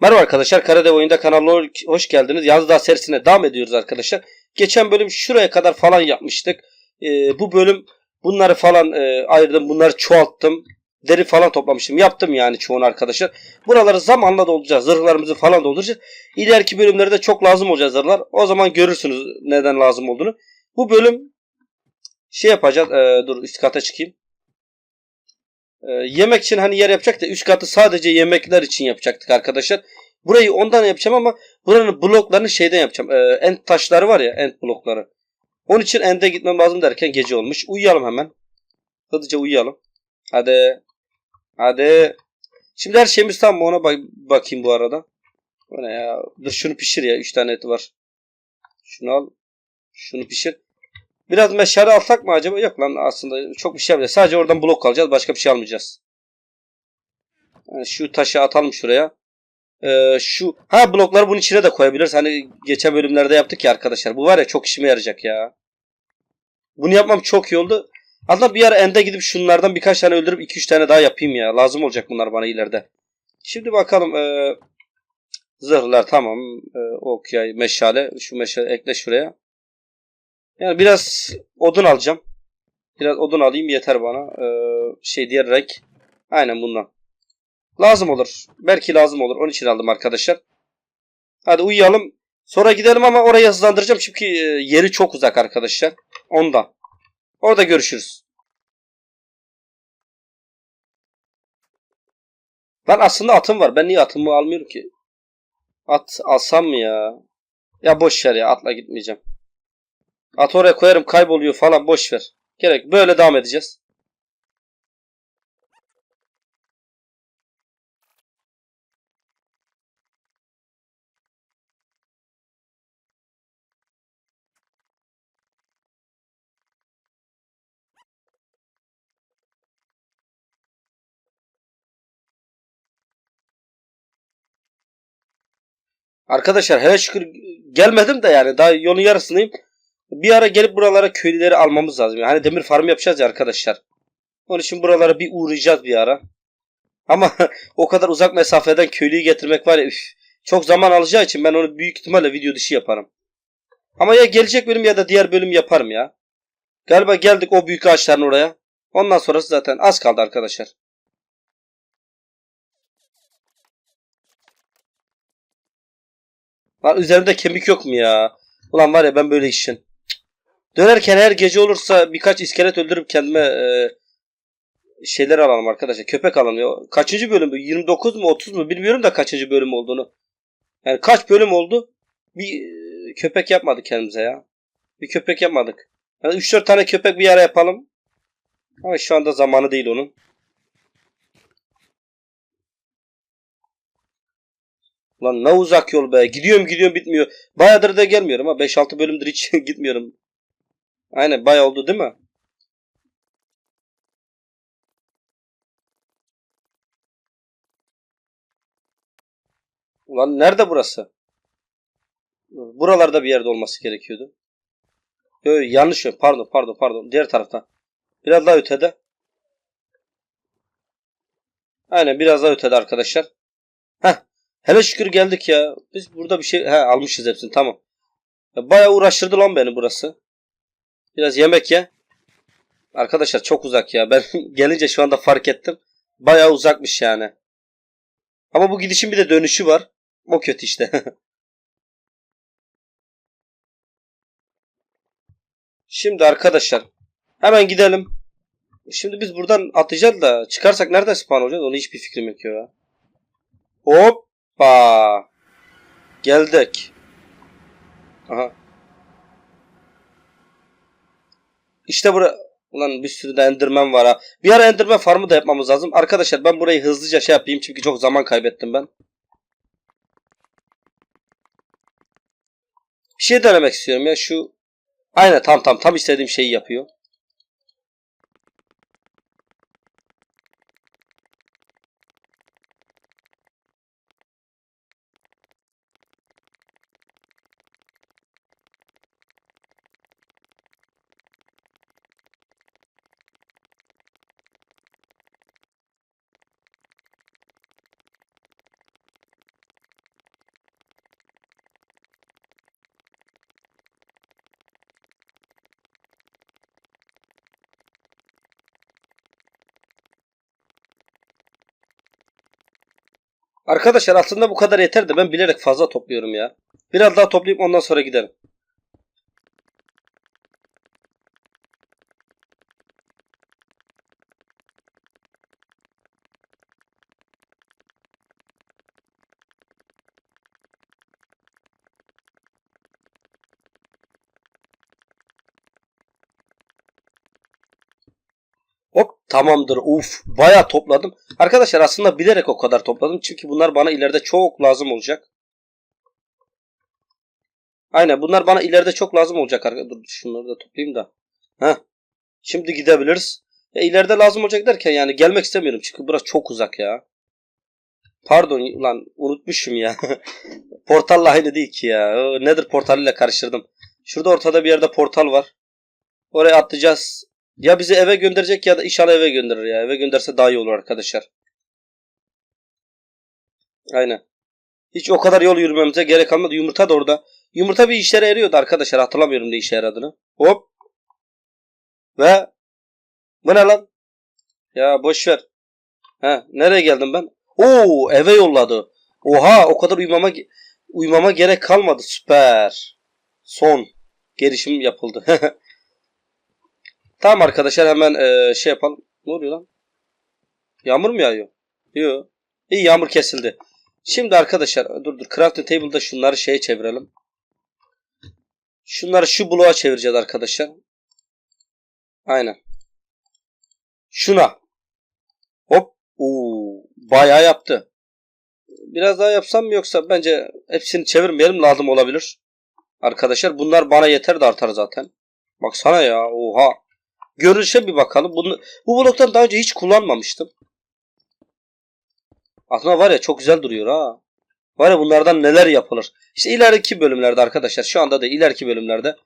Merhaba arkadaşlar, Karadev Oyunda kanalına hoş geldiniz. Yaz Dağ serisine devam ediyoruz arkadaşlar. Geçen bölüm şuraya kadar falan yapmıştık. Ee, bu bölüm bunları falan e, ayırdım, bunları çoğalttım. Deri falan toplamıştım. Yaptım yani çoğunu arkadaşlar. Buraları zamanla dolduracağız. Zırhlarımızı falan dolduracağız. İleriki bölümlerde çok lazım olacak zırhlar. O zaman görürsünüz neden lazım olduğunu. Bu bölüm şey yapacağız. Ee, dur üst kata çıkayım. Ee, yemek için hani yer yapacak da üst katı sadece yemekler için yapacaktık arkadaşlar. Burayı ondan yapacağım ama buranın bloklarını şeyden yapacağım. Ee, end taşları var ya end blokları. Onun için ende gitmem lazım derken gece olmuş. Uyuyalım hemen. Hızlıca uyuyalım. Hadi. Hadi. Şimdi her şeyimiz tamam mı? Ona bak bakayım bu arada. O ne ya? Dur şunu pişir ya. 3 tane eti var. Şunu al. Şunu pişir. Biraz meşale alsak mı acaba? Yok lan aslında çok bir şey yapmayacağız. Sadece oradan blok alacağız. Başka bir şey almayacağız. Yani şu taşı atalım şuraya. Ee, şu ha blokları bunun içine de koyabiliriz. Hani geçen bölümlerde yaptık ya arkadaşlar. Bu var ya çok işime yarayacak ya. Bunu yapmam çok iyi oldu. Aslında bir ara ende gidip şunlardan birkaç tane öldürüp 2-3 tane daha yapayım ya. Lazım olacak bunlar bana ileride. Şimdi bakalım. Ee, zırhlar tamam. Ee, ok yay, meşale. Şu meşale ekle şuraya. Yani biraz odun alacağım. Biraz odun alayım yeter bana. Ee, şey diğer. Aynen bundan. Lazım olur. Belki lazım olur. Onun için aldım arkadaşlar. Hadi uyuyalım. Sonra gidelim ama orayı hızlandıracağım çünkü e, yeri çok uzak arkadaşlar. Ondan. Orada görüşürüz. Ben aslında atım var. Ben niye atımı almıyorum ki? At alsam mı ya? Ya boş ver ya atla gitmeyeceğim. At oraya koyarım kayboluyor falan boş ver. Gerek böyle devam edeceğiz. Arkadaşlar hele şükür gelmedim de yani daha yolun yarısındayım. Bir ara gelip buralara köylüleri almamız lazım. Yani demir farm yapacağız ya arkadaşlar. Onun için buralara bir uğrayacağız bir ara. Ama o kadar uzak mesafeden köylüyü getirmek var ya üf, çok zaman alacağı için ben onu büyük ihtimalle video dışı yaparım. Ama ya gelecek bölüm ya da diğer bölüm yaparım ya. Galiba geldik o büyük ağaçların oraya. Ondan sonrası zaten az kaldı arkadaşlar. Lan üzerimde kemik yok mu ya? Ulan var ya ben böyle işin. Dönerken her gece olursa birkaç iskelet öldürüp kendime e, şeyler alalım arkadaşlar. Köpek alalım. ya. Kaçıncı bölüm bu? 29 mu 30 mu bilmiyorum da kaçıncı bölüm olduğunu. Yani kaç bölüm oldu? Bir e, köpek yapmadık kendimize ya. Bir köpek yapmadık. Yani 3-4 tane köpek bir ara yapalım. Ama şu anda zamanı değil onun. Lan ne uzak yol be. Gidiyorum gidiyorum bitmiyor. Bayağıdır da gelmiyorum ha. 5-6 bölümdür hiç gitmiyorum. Aynen bayağı oldu değil mi? Ulan nerede burası? Buralarda bir yerde olması gerekiyordu. Yo, yanlış yön. Pardon pardon pardon. Diğer taraftan. Biraz daha ötede. Aynen biraz daha ötede arkadaşlar. Heh. Hele şükür geldik ya. Biz burada bir şey he, almışız hepsini tamam. Ya, bayağı uğraştırdı lan beni burası. Biraz yemek ye. Arkadaşlar çok uzak ya. Ben gelince şu anda fark ettim. Bayağı uzakmış yani. Ama bu gidişin bir de dönüşü var. O kötü işte. Şimdi arkadaşlar hemen gidelim. Şimdi biz buradan atlayacağız da çıkarsak nerede spawn olacağız? Onu hiçbir fikrim yok ya. Hoppa. Geldik. Aha. İşte bura... Ulan bir sürü de enderman var ha. Bir ara enderman farmı da yapmamız lazım. Arkadaşlar ben burayı hızlıca şey yapayım çünkü çok zaman kaybettim ben. Bir şey denemek istiyorum ya şu... Aynen tam tam tam istediğim şeyi yapıyor. Arkadaşlar aslında bu kadar yeter de ben bilerek fazla topluyorum ya. Biraz daha toplayıp ondan sonra giderim. Hop tamamdır. Uf bayağı topladım. Arkadaşlar aslında bilerek o kadar topladım. Çünkü bunlar bana ileride çok lazım olacak. Aynen bunlar bana ileride çok lazım olacak. Dur şunları da toplayayım da. Heh. Şimdi gidebiliriz. Ya ileride lazım olacak derken yani gelmek istemiyorum. Çünkü burası çok uzak ya. Pardon lan unutmuşum ya. Portalla aynı değil ki ya. Nedir portalıyla karıştırdım. Şurada ortada bir yerde portal var. Oraya atlayacağız. Ya bizi eve gönderecek ya da inşallah eve gönderir ya. Eve gönderse daha iyi olur arkadaşlar. Aynen. Hiç o kadar yol yürümemize gerek kalmadı. Yumurta da orada. Yumurta bir işlere yarıyordu arkadaşlar. Hatırlamıyorum ne işe yaradığını. Hop. Ve bu ne lan? Ya boş ver. He, nereye geldim ben? Oo, eve yolladı. Oha, o kadar uyumama uymama gerek kalmadı. Süper. Son gelişim yapıldı. Tamam arkadaşlar hemen eee, şey yapalım. Ne oluyor lan? Yağmur mu yağıyor? Yok. İyi yağmur kesildi. Şimdi arkadaşlar dur dur crafting table'da şunları şeye çevirelim. Şunları şu bloğa çevireceğiz arkadaşlar. Aynen. Şuna. Hop. Oo, bayağı yaptı. Biraz daha yapsam mı yoksa bence hepsini çevirmeyelim lazım olabilir. Arkadaşlar bunlar bana yeter de artar zaten. Baksana ya oha. Görünüşe bir bakalım. Bunu, bu bloktan daha önce hiç kullanmamıştım. Aslında var ya çok güzel duruyor ha. Var ya bunlardan neler yapılır. İşte ileriki bölümlerde arkadaşlar. Şu anda da ileriki bölümlerde.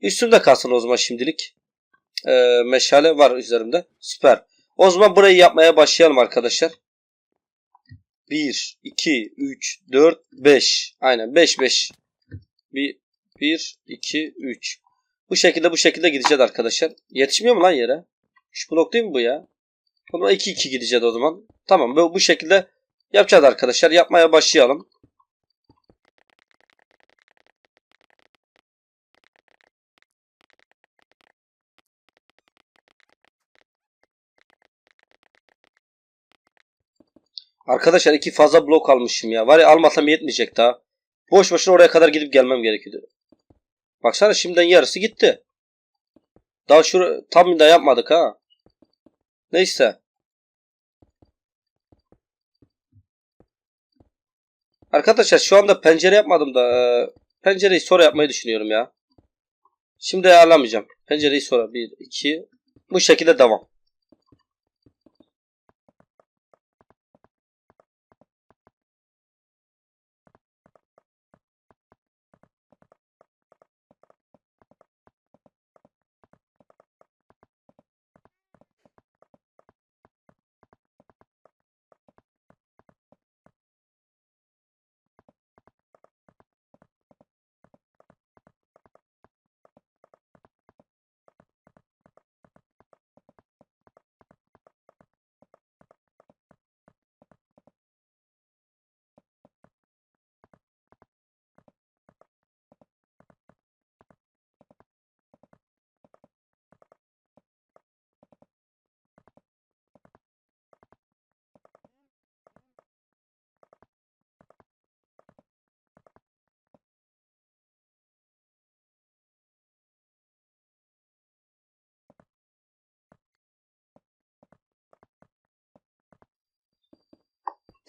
Üstümde kalsın o zaman şimdilik. Ee, meşale var üzerimde. Süper. O zaman burayı yapmaya başlayalım arkadaşlar. 1, 2, 3, 4, 5. Aynen 5, 5. 1, 1, 2, 3. Bu şekilde bu şekilde gideceğiz arkadaşlar. Yetişmiyor mu lan yere? 3 blok değil mi bu ya? O zaman 2 2 gideceğiz o zaman. Tamam bu şekilde yapacağız arkadaşlar. Yapmaya başlayalım. Arkadaşlar iki fazla blok almışım ya. Var ya almasam yetmeyecek daha. Boş boşuna oraya kadar gidip gelmem gerekiyordu. Baksana şimdiden yarısı gitti. Daha şunu tam da yapmadık ha. Neyse. Arkadaşlar şu anda pencere yapmadım da e, pencereyi sonra yapmayı düşünüyorum ya. Şimdi ayarlamayacağım. Pencereyi sonra 1 2 bu şekilde devam.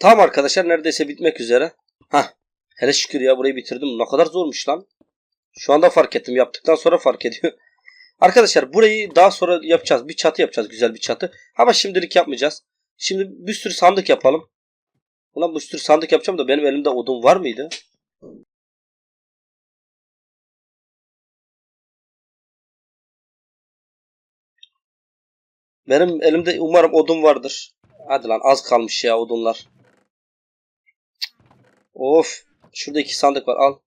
Tamam arkadaşlar neredeyse bitmek üzere. Hah. Hele şükür ya burayı bitirdim. Ne kadar zormuş lan. Şu anda fark ettim. Yaptıktan sonra fark ediyor. Arkadaşlar burayı daha sonra yapacağız. Bir çatı yapacağız. Güzel bir çatı. Ama şimdilik yapmayacağız. Şimdi bir sürü sandık yapalım. Ulan bir sürü sandık yapacağım da benim elimde odun var mıydı? Benim elimde umarım odun vardır. Hadi lan az kalmış ya odunlar. Of. Şurada iki sandık var al.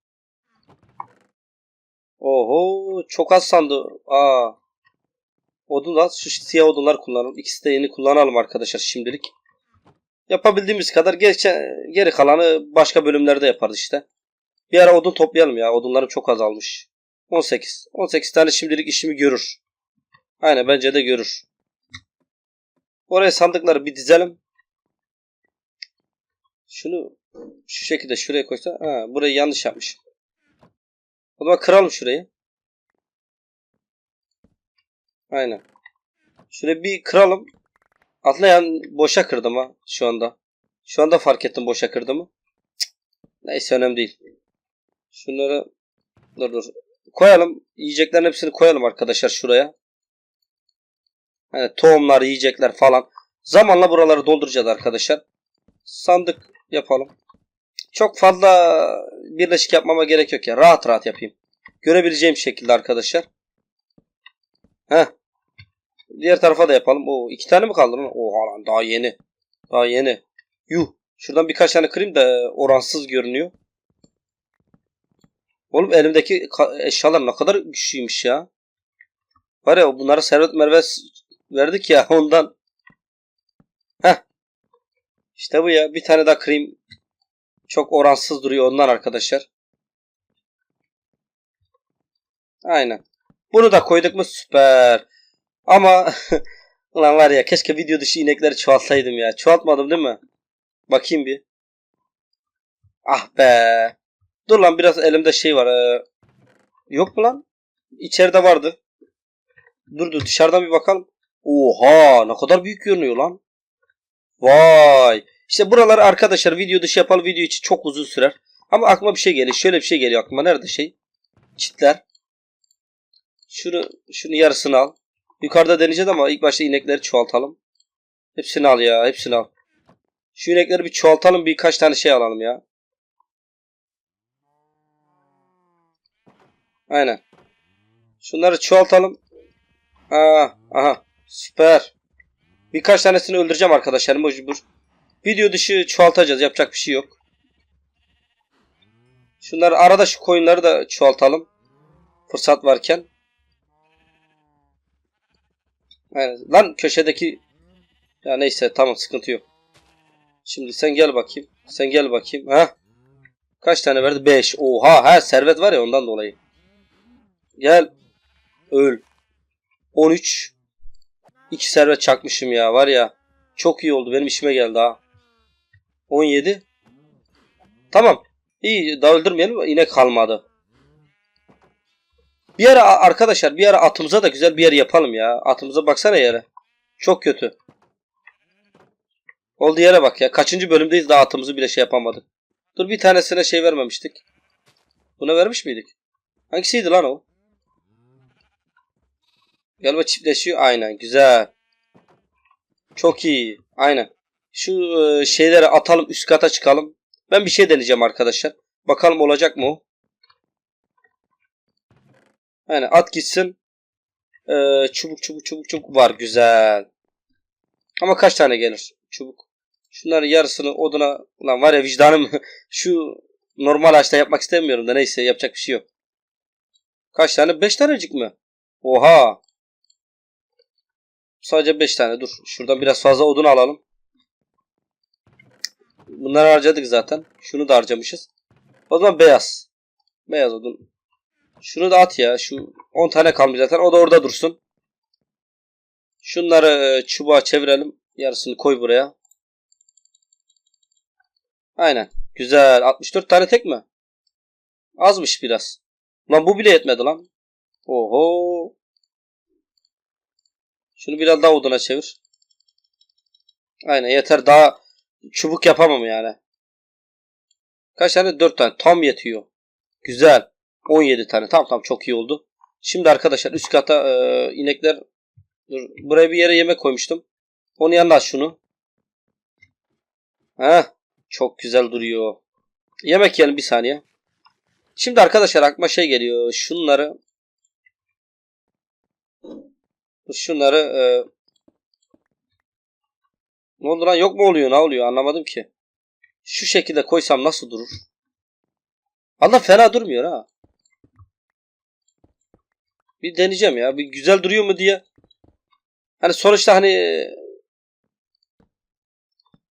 Oho çok az sandı. Aa. Odun da şu siyah odunlar kullanalım. İkisi de yeni kullanalım arkadaşlar şimdilik. Yapabildiğimiz kadar geçe, geri kalanı başka bölümlerde yaparız işte. Bir ara odun toplayalım ya. Odunlarım çok azalmış. 18. 18 tane şimdilik işimi görür. Aynen bence de görür. Oraya sandıkları bir dizelim. Şunu şu şekilde şuraya koysa. Ha, burayı yanlış yapmış. O zaman kıralım şurayı. Aynen. Şurayı bir kıralım. Atlayan boşa kırdım ha şu anda. Şu anda fark ettim boşa kırdığımı. Neyse önemli değil. Şunları dur dur. Koyalım. Yiyeceklerin hepsini koyalım arkadaşlar şuraya. Yani tohumlar, yiyecekler falan. Zamanla buraları dolduracağız arkadaşlar. Sandık yapalım. Çok fazla birleşik yapmama gerek yok ya. Rahat rahat yapayım. Görebileceğim şekilde arkadaşlar. Heh. Diğer tarafa da yapalım. Oo, iki tane mi kaldı? Oha lan daha yeni. Daha yeni. Yuh. Şuradan birkaç tane kırayım da oransız görünüyor. Oğlum elimdeki eşyalar ne kadar güçlüymüş ya. Var ya bunlara servet merves verdik ya ondan. Heh. İşte bu ya. Bir tane daha kırayım. Çok oransız duruyor ondan arkadaşlar. Aynen. Bunu da koyduk mu süper. Ama ulan var ya keşke video dışı inekleri çoğaltsaydım ya. Çoğaltmadım değil mi? Bakayım bir. Ah be. Dur lan biraz elimde şey var. Ee, yok mu lan? İçeride vardı. Dur dur dışarıdan bir bakalım. Oha ne kadar büyük görünüyor lan. Vay. İşte buraları arkadaşlar video dışı yapalım video için çok uzun sürer. Ama aklıma bir şey geliyor. Şöyle bir şey geliyor aklıma. Nerede şey? Çitler. Şunu şunu yarısını al. Yukarıda deneyeceğiz ama ilk başta inekleri çoğaltalım. Hepsini al ya. Hepsini al. Şu inekleri bir çoğaltalım. Birkaç tane şey alalım ya. Aynen. Şunları çoğaltalım. Aa, aha. Süper. Birkaç tanesini öldüreceğim arkadaşlar mecbur. Video dışı çoğaltacağız. Yapacak bir şey yok. Şunları arada şu koyunları da çoğaltalım. Fırsat varken. Aynen. Lan köşedeki ya neyse tamam sıkıntı yok. Şimdi sen gel bakayım. Sen gel bakayım. Ha? Kaç tane verdi? 5. Oha ha servet var ya ondan dolayı. Gel. Öl. 13. 2 servet çakmışım ya var ya. Çok iyi oldu. Benim işime geldi ha. 17. Tamam. İyi daha öldürmeyelim. Yine kalmadı. Bir ara arkadaşlar bir ara atımıza da güzel bir yer yapalım ya. Atımıza baksana yere. Çok kötü. Oldu yere bak ya. Kaçıncı bölümdeyiz daha atımızı bile şey yapamadık. Dur bir tanesine şey vermemiştik. Buna vermiş miydik? Hangisiydi lan o? Galiba çiftleşiyor. Aynen. Güzel. Çok iyi. Aynen. Şu e, şeyleri atalım. Üst kata çıkalım. Ben bir şey deneyeceğim arkadaşlar. Bakalım olacak mı? Aynen. At gitsin. Ee, çubuk çubuk çubuk çubuk var. Güzel. Ama kaç tane gelir? Çubuk. Şunların yarısını oduna... Ulan var ya vicdanım. Şu normal ağaçta yapmak istemiyorum da neyse yapacak bir şey yok. Kaç tane? Beş tanecik mi? Oha. Sadece 5 tane dur. Şuradan biraz fazla odun alalım. Bunları harcadık zaten. Şunu da harcamışız. O zaman beyaz. Beyaz odun. Şunu da at ya. Şu 10 tane kalmış zaten. O da orada dursun. Şunları e, çubuğa çevirelim. Yarısını koy buraya. Aynen. Güzel. 64 tane tek mi? Azmış biraz. Lan bu bile yetmedi lan. Oho. Şunu biraz daha oduna çevir. Aynen yeter. Daha çubuk yapamam yani. Kaç tane? 4 tane. Tam yetiyor. Güzel. 17 tane. Tamam tamam çok iyi oldu. Şimdi arkadaşlar üst kata e, inekler dur, buraya bir yere yemek koymuştum. Onun yanına şunu. Heh, çok güzel duruyor. Yemek yiyelim bir saniye. Şimdi arkadaşlar aklıma şey geliyor. Şunları Şunları e... ne oldu lan yok mu oluyor ne oluyor anlamadım ki. Şu şekilde koysam nasıl durur? Allah fena durmuyor ha. Bir deneyeceğim ya. Bir güzel duruyor mu diye. Hani sonuçta hani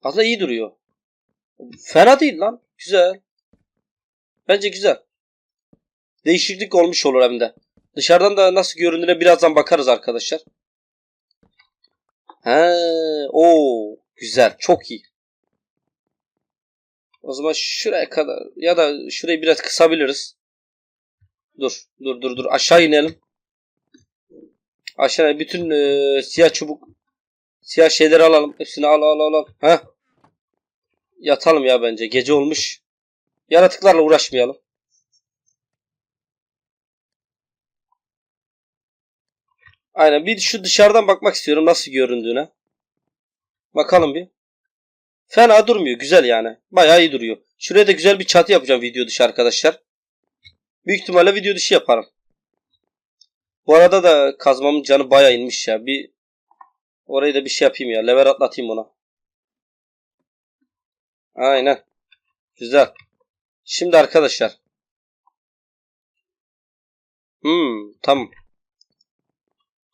Aslında iyi duruyor. Fena değil lan. Güzel. Bence güzel. Değişiklik olmuş olur hem de. Dışarıdan da nasıl göründüğüne birazdan bakarız arkadaşlar. He, o güzel, çok iyi. O zaman şuraya kadar ya da şurayı biraz kısabiliriz. Dur, dur, dur, dur. Aşağı inelim. Aşağıya bütün e, siyah çubuk, siyah şeyleri alalım. Hepsini al, al, al, al. Heh. Yatalım ya bence. Gece olmuş. Yaratıklarla uğraşmayalım. Aynen bir şu dışarıdan bakmak istiyorum nasıl göründüğüne. Bakalım bir. Fena durmuyor. Güzel yani. Bayağı iyi duruyor. Şuraya da güzel bir çatı yapacağım video dışı arkadaşlar. Büyük ihtimalle video dışı yaparım. Bu arada da kazmamın canı bayağı inmiş ya. Bir orayı da bir şey yapayım ya. Lever atlatayım ona. Aynen. Güzel. Şimdi arkadaşlar. Hmm, tamam.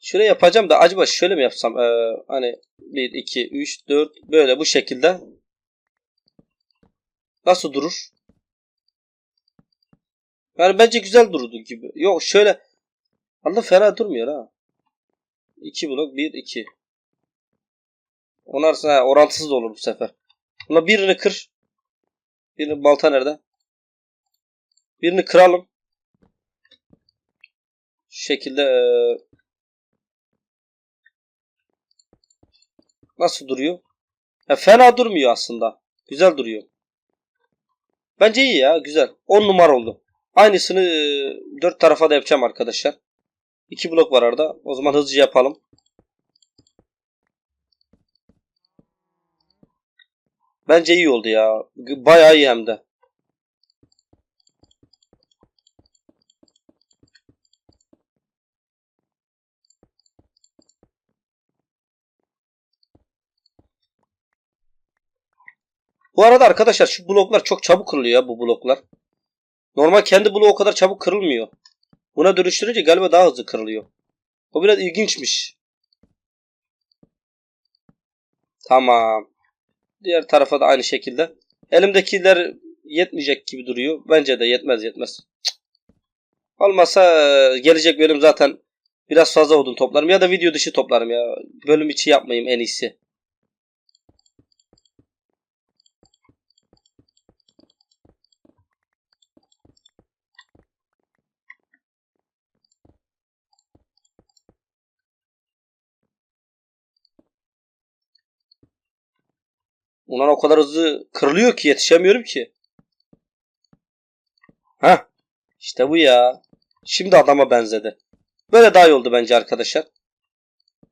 Şöyle yapacağım da acaba şöyle mi yapsam? Ee, hani 1, 2, 3, 4 böyle bu şekilde. Nasıl durur? Yani bence güzel durdu gibi. Yok şöyle. Allah fena durmuyor ha. 2 blok 1, 2. Onlar ha, orantısız olur bu sefer. Buna birini kır. Birini balta nerede? Birini kıralım. Şu şekilde ee, Nasıl duruyor? Ya fena durmuyor aslında. Güzel duruyor. Bence iyi ya. Güzel. 10 numara oldu. Aynısını e, dört tarafa da yapacağım arkadaşlar. 2 blok var arada. O zaman hızlıca yapalım. Bence iyi oldu ya. Bayağı iyi hem de. Bu arada arkadaşlar şu bloklar çok çabuk kırılıyor ya bu bloklar. Normal kendi bloğu o kadar çabuk kırılmıyor. Buna dönüştürünce galiba daha hızlı kırılıyor. O biraz ilginçmiş. Tamam. Diğer tarafa da aynı şekilde. Elimdekiler yetmeyecek gibi duruyor. Bence de yetmez yetmez. Cık. Olmasa e, gelecek bölüm zaten biraz fazla odun toplarım ya da video dışı toplarım ya. Bölüm içi yapmayayım en iyisi. Ulan o kadar hızlı kırılıyor ki yetişemiyorum ki. Ha, işte bu ya. Şimdi adama benzedi. Böyle daha iyi oldu bence arkadaşlar.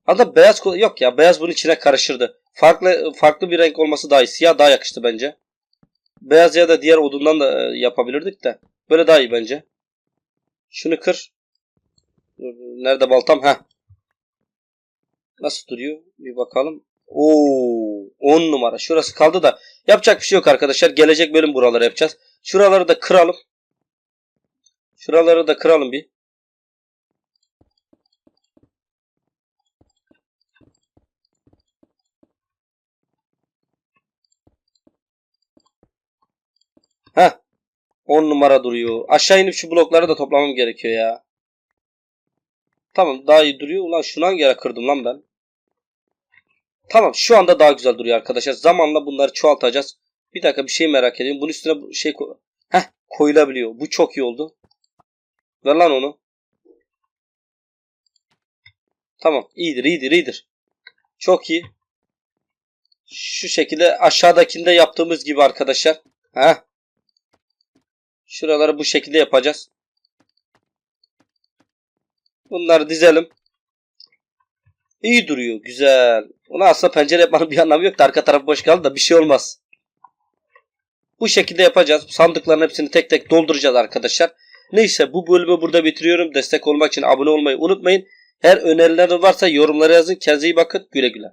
Hatta beyaz yok ya beyaz bunun içine karışırdı. Farklı farklı bir renk olması daha iyi. Siyah daha yakıştı bence. Beyaz ya da diğer odundan da e, yapabilirdik de. Böyle daha iyi bence. Şunu kır. Nerede baltam? Ha. Nasıl duruyor? Bir bakalım. Oo, 10 numara. Şurası kaldı da yapacak bir şey yok arkadaşlar. Gelecek bölüm buraları yapacağız. Şuraları da kıralım. Şuraları da kıralım bir. Heh. 10 numara duruyor. Aşağı inip şu blokları da toplamam gerekiyor ya. Tamam daha iyi duruyor. Ulan şunu hangi yere kırdım lan ben? Tamam şu anda daha güzel duruyor arkadaşlar. Zamanla bunları çoğaltacağız. Bir dakika bir şey merak ediyorum. Bunun üstüne şey ko Heh, koyulabiliyor. Bu çok iyi oldu. Ver lan onu. Tamam iyidir iyidir iyidir. Çok iyi. Şu şekilde aşağıdakinde yaptığımız gibi arkadaşlar. Heh. Şuraları bu şekilde yapacağız. Bunları dizelim. İyi duruyor. Güzel. Ona aslında pencere yapmanın bir anlamı yok da arka taraf boş kaldı da bir şey olmaz. Bu şekilde yapacağız. Sandıkların hepsini tek tek dolduracağız arkadaşlar. Neyse bu bölümü burada bitiriyorum. Destek olmak için abone olmayı unutmayın. Her önerileriniz varsa yorumlara yazın. Kendinize iyi bakın. Güle güle.